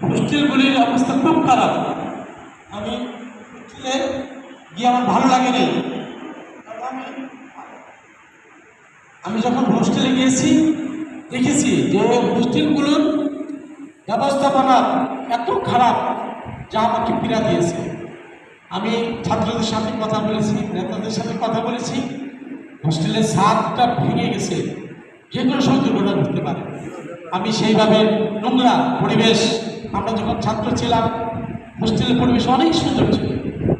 হোস্টেলগুলির অবস্থা খুব খারাপ। আমি হোস্টেলে গিয়ে আমার ভালো লাগেনি। আমি আমি যখন হোস্টেলে গিয়েছি, দেখেছি যে হোস্টেলগুলোর ব্যবস্থাপনা এত খারাপ যা আমাকে পীড়া দিয়েছে। আমি ছাত্রদের সাথে কথা বলেছি, নেতাদের সাথে কথা বলেছি। হোস্টেলের ছাদটা ভেঙে গেছে। যে কোনো সময় দুর্ঘটনা ঘটতে পারে। আমি সেইভাবে নোংরা পরিবেশ, আমরা যখন ছাত্র ছিলাম হোস্টেলের পরিবেশ অনেক সুন্দর ছিল।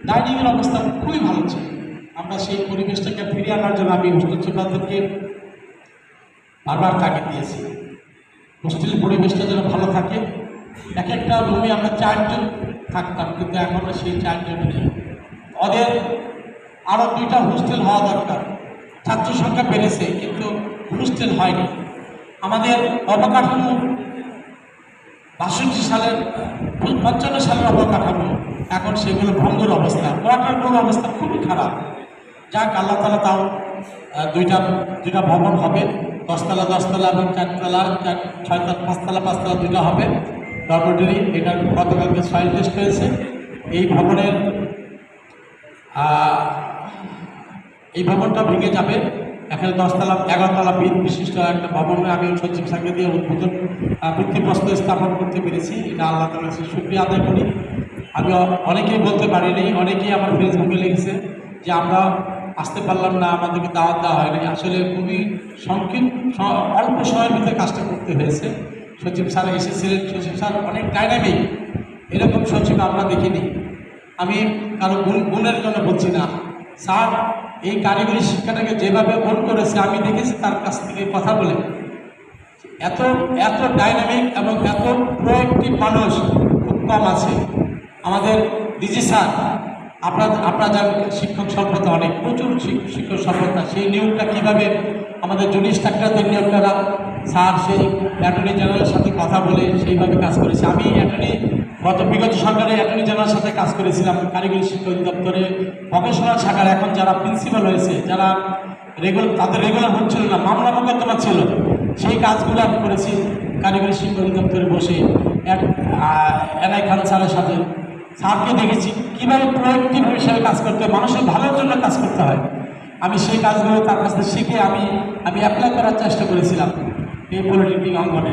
ডাইনিংয়ের অবস্থা খুবই ভালো ছিল। আমরা সেই পরিবেশটাকে ফিরিয়ে আনার জন্য আমি হোস্টেল সুপারদেরকে বারবার তাগিদ দিয়েছি। হোস্টেলের পরিবেশটা যেন ভালো থাকে। এক একটা রুমে আমরা চারজন থাকতাম, কিন্তু এখন সেই চারজন নেই। ওদের আরও দুইটা হোস্টেল হওয়া দরকার। ছাত্র সংখ্যা বেড়েছে, কিন্তু হোস্টেল হয়নি। আমাদের অবকাঠামো বাষট্টি সালের, পঞ্চান্ন সালের অবকাঠামো, এখন সেগুলো ভঙ্গুর অবস্থা কোয়ার্টারগুলোর অবস্থা খুবই খারাপ। যাক, আল্লাহ তালা তাও দুইটা দুইটা ভবন হবে, দশতলা দশতলা এবং চারতলা, চার, ছয়তলা, পাঁচতলা পাঁচতলা দুইটা হবে। ডরমেটরি এটার গতকালকে সয়েল টেস্ট হয়েছে। এই ভবনের এই ভবনটা ভেঙে যাবে। এখানে দশতলা এগারোতলা ভিত বিশিষ্ট একটা ভবন। আমি সচিব সাথে দিয়ে উদ্বোধন আহ, ভিত্তিপ্রস্তর স্থাপন করতে পেরেছি। এটা আল্লাহ তালা সুক্রিয়া আদায় করি। আমি অনেকেই বলতে পারিনি অনেকেই আমার ফেসবুকে লিখেছে যে আমরা আসতে পারলাম না আমাদেরকে দাওয়াত দেওয়া হয়নি আসলে খুবই সংক্ষিপ্ত স- অল্প সময়ের ভিতরে কাজটা করতে হয়েছে। সচিব স্যার এসেছিলেন। সচিব স্যার অনেক ডাইনামিক। এরকম সচিব আমরা দেখিনি। আমি কারও গুণ গুণের জন্য বলছি না। স্যার এই কারিগরি শিক্ষাটাকে যেভাবে ওন করেছে, আমি দেখেছি তার কাছ থেকে কথা বলে। এত এত ডাইনামিক এবং এত প্রোয়েক্টিভ মানুষ খুব কম আছে। আমাদের ডিজি স্যার আপনার আপনার যার শিক্ষক স্বল্পতা অনেক প্রচুর শিক্ষক স্বল্পতা সেই নিয়োগটা কীভাবে আমাদের জুনিয়র ডাক্তারদের নিয়োগটা স্যার সেই অ্যাটর্নি জেনারেলের সাথে কথা বলে সেইভাবে কাজ করেছে। আমি অ্যাটর্নি গত বিগত সরকারে অ্যাটর্নি জেনারেলের সাথে কাজ করেছিলাম কারিগরি শিক্ষা অধিদপ্তরে। ভকেশনাল শাখার এখন যারা প্রিন্সিপাল হয়েছে যারা রেগুলার তাদের রেগুলার হচ্ছিল না, মামলা মোকদ্দমা ছিল। সেই কাজগুলো আমি করেছি কারিগরি শিক্ষা অধিদপ্তরে বসে। এনআই খান স্যারের সাথে। স্যারকে দেখেছি কীভাবে প্রোয়েক্টিভ হিসাবে কাজ করতে হয়, মানুষের ভালোর জন্য কাজ করতে হয়। আমি সেই কাজগুলো তার কাছ থেকে শিখে আমি আমি অ্যাপ্লাই করার চেষ্টা করেছিলাম এই পলিটেকনিক অঙ্গনে।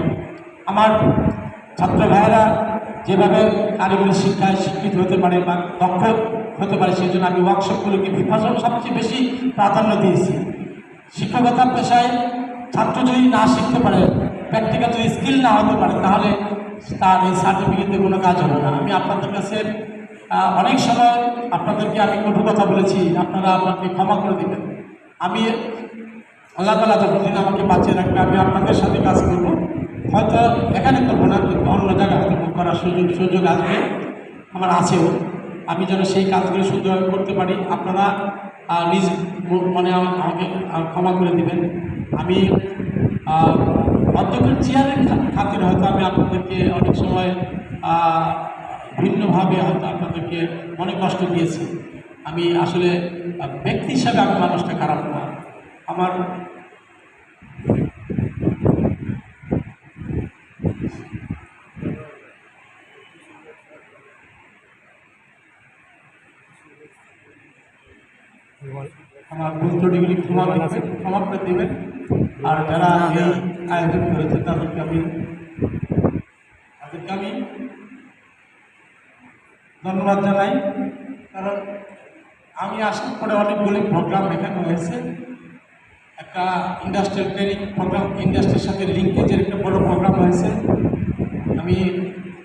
আমার ছাত্র ভাইয়েরা যেভাবে কারিগরি শিক্ষায় শিক্ষিত হতে পারে বা দক্ষ হতে পারে, সেই জন্য আমি ওয়ার্কশপগুলোকে বিভাজন সবচেয়ে বেশি প্রাধান্য দিয়েছি। শিক্ষকতা পেশায় ছাত্র যদি না শিখতে পারে প্র্যাকটিক্যাল যদি স্কিল না হতে পারে, তাহলে তার এই সার্টিফিকেটে কোনো কাজ হবে না। আমি আপনাদের কাছে অনেক সময় আপনাদেরকে আমি কঠোর কথা বলেছি, আপনারা আপনাকে ক্ষমা করে দেবেন। আমি আল্লাহ তালা যতদিন আমাকে বাঁচিয়ে রাখবে, আমি আপনাদের সাথে কাজ করব। হয়তো এখানে করব না কিন্তু অন্য জায়গায় হয়তো করার সুযোগ সুযোগ আসবে। আমার আছেও। আমি যেন সেই কাজগুলো সুন্দরভাবে করতে পারি। আপনারা নিজ মানে আমাকে ক্ষমা করে দেবেন। আমি অধ্যক্ষের চেয়ারের খাতিরে হয়তো আমি আপনাদেরকে অনেক সময় ভিন্নভাবে হয়তো আপনাদেরকে মনে কষ্ট দিয়েছি। আমি আসলে ব্যক্তি হিসাবে আমি মানুষটা খারাপ না। আমার আমার ভুল ত্রুটিগুলি ক্ষমা করবেন ক্ষমা করে দেবেন। আর যারা এই আয়োজন করেছে, তাদেরকে আমি তাদেরকে আমি ধন্যবাদ জানাই। কারণ আমি আসার পরে অনেকগুলি প্রোগ্রাম এখানে হয়েছে। একটা ইন্ডাস্ট্রিয়াল ট্রেনিং প্রোগ্রাম ইন্ডাস্ট্রির সাথে লিঙ্কেজের একটা বড় প্রোগ্রাম হয়েছে। আমি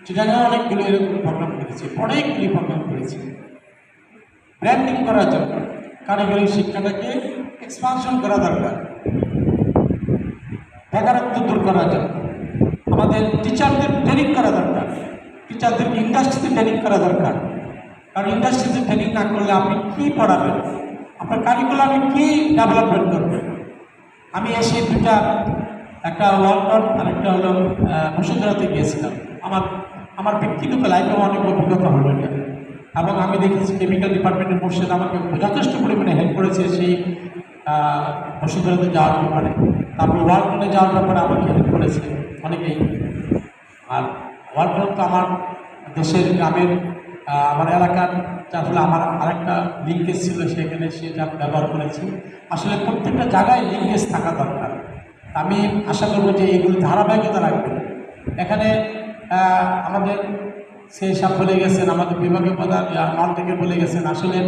চিটাগাঁ অনেকগুলো এরকম প্রোগ্রাম করেছি, অনেকগুলি প্রোগ্রাম করেছি। ব্র্যান্ডিং করার জন্য। কারিগরি শিক্ষাটাকে এক্সপানশন করা দরকার। বেকারত্ব দূর করার জন্য। আমাদের টিচারদের ট্রেনিং করা দরকার। টিচারদের ইন্ডাস্ট্রিতে ট্রেনিং করা দরকার। কারণ ইন্ডাস্ট্রিতে ট্রেনিং না করলে আপনি কী পড়াবেন? আপনার কারিকুলামে কী ডেভেলপমেন্ট করবেন আমি এসে দুটা একটা ওয়ার্কআউট আর একটা হলো বসুন্ধরাতে গিয়েছিলাম। আমার আমার ব্যক্তিগত লাইফেও অনেক অভিজ্ঞতা হলো এটা। এবং আমি দেখেছি কেমিক্যাল ডিপার্টমেন্টের মোর্শেদ আমাকে যথেষ্ট পরিমাণে হেল্প করেছে সেই বসুন্ধরাতে যাওয়ার ব্যাপারে। তারপর ওয়ার্কম্যানে যাওয়ার ব্যাপারে আমাকে হেল্প করেছে অনেকেই। আর ওয়ার্ল্ড তো আমার দেশের গ্রামের আমার এলাকার, যার ফলে আমার আরেকটা লিঙ্কেজ ছিল, সেখানে সেটা ব্যবহার করেছি। আসলে প্রত্যেকটা জায়গায় লিঙ্কেজ থাকা দরকার। আমি আশা করব যে এগুলি ধারাবাহিকতা রাখবেন। এখানে আমাদের সে সব বলে গেছেন আমাদের বিভাগীয় প্রধান নন থেকে বলে গেছেন। আসলে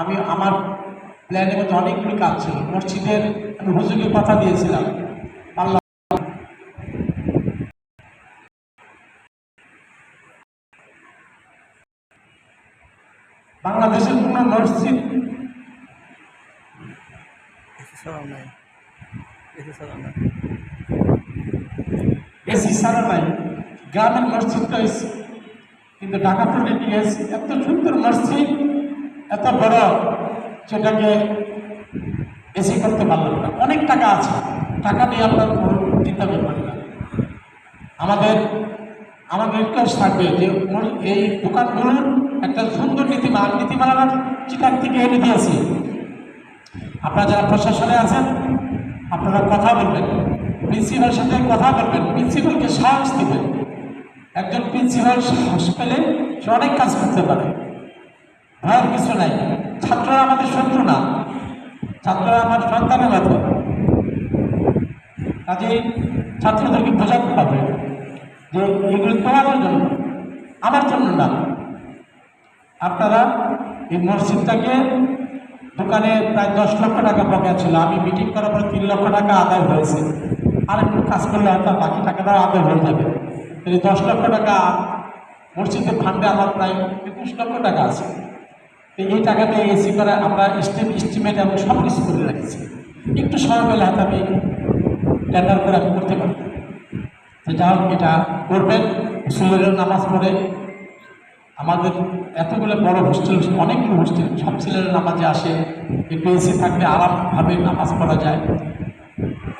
আমি আমার প্ল্যানের মধ্যে অনেকগুলি কাজ ছিল। মসজিদের আমি হুজুরকে কথা দিয়েছিলাম। বাংলাদেশের কোনো মসজিদ এসি ছাড়াও নাই। গ্রামের মসজিদটা কিন্তু ঢাকা পলিটিক্যাস এত সুন্দর মসজিদ, এত বড় সেটাকে এসি করতে পারলাম না। অনেক টাকা আছে। টাকা নিয়ে আপনার চিন্তা করবেন না। আমাদের আমাদের রিকোয়েস্ট থাকবে যে এই দোকানগুলোর একটা সুন্দর নীতিমালা নীতিমালা চিটার থেকে এনে দিয়েছি। আপনারা যারা প্রশাসনে আছেন, আপনারা কথা বলবেন। প্রিন্সিপালের সাথে কথা বলবেন। প্রিন্সিপালকে সাহস দিবেন। একজন প্রিন্সিপাল পেলে সে অনেক কাজ করতে পারে। ভয়ের কিছু নাই। ছাত্ররা আমাদের শত্রু না। ছাত্ররা আমার সন্তানের মতো। কাজে ছাত্রদেরকে বোঝাতে হবে যে এগুলো তোমাদের জন্য, আমার জন্য না। আপনারা এই মসজিদটাকে দোকানে প্রায় দশ লক্ষ টাকা বকেয়া ছিল। আমি মিটিং করার পরে তিন লক্ষ টাকা আদায় হয়েছে। আর একটু কাজ করলে হয়তো বাকি টাকাটা আদায় হয়ে যাবে। এই দশ লক্ষ টাকা মসজিদের ফান্ডে আমার প্রায় একুশ লক্ষ টাকা আছে, তো এই টাকাতে এসি করে আমরা স্টেম এস্টিমেট এবং সব কিছু করে রাখছি। একটু সময় পেলে হয়তো আমি টেন্ডার করে আমি করতে পারতাম। তো যা হোক, এটা করবেন, সুন্দরের নামাজ পড়ে। আমাদের এতগুলো বড় হোস্টেল অনেকগুলো হোস্টেল সব ছেলেরা নামাজে আসে, একটু এসি থাকলে আরামভাবে নামাজ পড়া যায়।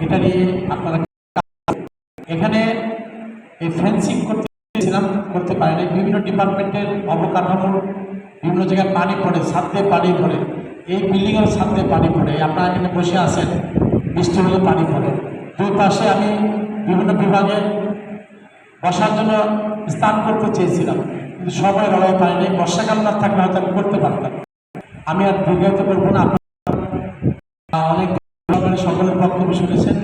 এটা নিয়ে আপনারা এখানে এই ফেন্সিং করতে চেয়েছিলাম করতে পারেনি। বিভিন্ন ডিপার্টমেন্টের অবকাঠামো, বিভিন্ন জায়গায় পানি পড়ে, ছাদে পানি পড়ে। এই বিল্ডিংয়ের ছাদে পানি পড়ে। আপনারা এখানে বসে আছেন, বৃষ্টি হলে পানি পড়ে। দুই পাশে আমি বিভিন্ন বিভাগে বসার জন্য স্নান করতে চেয়েছিলাম, কিন্তু সবাই অভাবে পারিনি। বর্ষাকাল না থাকলে হয়তো আমি করতে পারতাম। আমি আর দীর্ঘায়িত করব না। আপনারা অনেক সকলের বক্তব্য শুনেছেন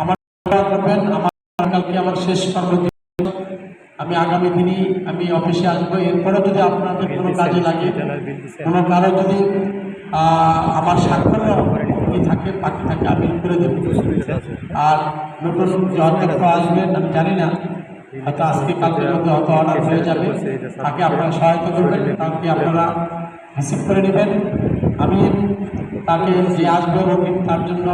আমার দোয়া করবেন আমার কালকে আমার শেষ কর্মদিন আমি আগামী দিনই আমি অফিসে আসব। এরপরে যদি আপনাদের কোনো কাজে লাগে কোনো কারও যদি আমার স্বাক্ষর থাকে বাকি থাকে আমি করে দেবো। আর নতুন যত আসবেন আমি জানি না হয়তো আজকে কালকের মধ্যে হয়তো অর্ডার হয়ে যাবে। তাকে আপনারা সহায়তা করবেন তাকে আপনারা রিসিভ করে নেবেন। আমি তাকে যে আসবে তার জন্য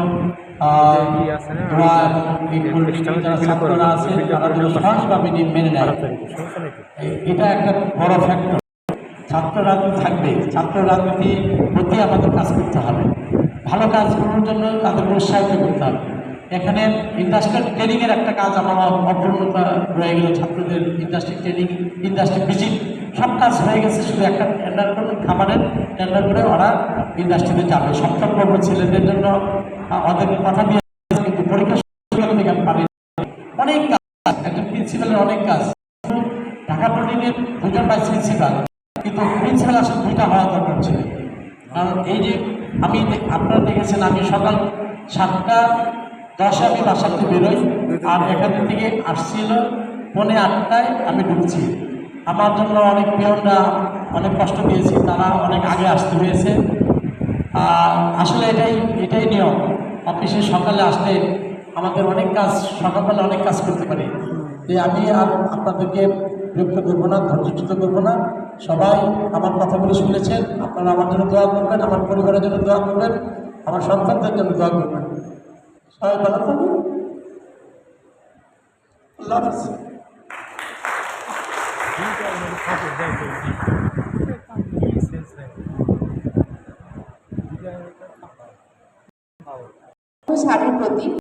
মেনে এটা একটা বড় ফ্যাক্টর ছাত্র প্রতি আমাদের কাজ করতে হবে ভালো কাজ করার জন্য তাদেরকে উৎসাহিত করতে হবে এখানে ইন্ডাস্ট্রিয়াল ট্রেনিংয়ের একটা কাজ আমার অপূর্ণতা রয়ে গেল ছাত্রদের ইন্ডাস্ট্রি ট্রেনিং ইন্ডাস্ট্রি ভিজিট সব কাজ হয়ে গেছে শুধু একটা টেন্ডার করে খাবারের টেন্ডার করে ওরা ইন্ডাস্ট্রিতে যাবে সপ্তম ছেলেদের জন্য ওদেরকে কথা দিয়ে পরীক্ষা অনেক কাজ, একজন প্রিন্সিপালের অনেক কাজ। ঢাকা পলিটের দুজন প্রিন্সিপাল কিন্তু প্রিন্সিপাল আসলে দুইটা হওয়া দরকার ছিল। কারণ এই যে আমি আপনারা দেখেছেন, আমি সকাল সাতটা, দশে আমি বাসা থেকে বেরোই, আর এখান থেকে আসছিল পৌনে আটটায় আমি ঢুকছি। আমার জন্য অনেক পিয়নরা অনেক কষ্ট পেয়েছি, তারা অনেক আগে আসতে হয়েছে আসলে এটাই এটাই নিয়ম। অফিসে সকালে আসলে আমাদের অনেক কাজ, সকালবেলা অনেক কাজ করতে পারি। যে আমি আর আপনাদেরকে বিরক্ত করব না, ধৈর্যচ্যুত করব না। সবাই আমার কথাগুলো শুনেছেন, আপনারা আমার জন্য দোয়া করবেন, আমার পরিবারের জন্য দোয়া করবেন, আমার সন্তানদের জন্য দোয়া করবেন। সবাই ভালো থাকবেন আল্লাহ হাফিজ। Vamos a repetir.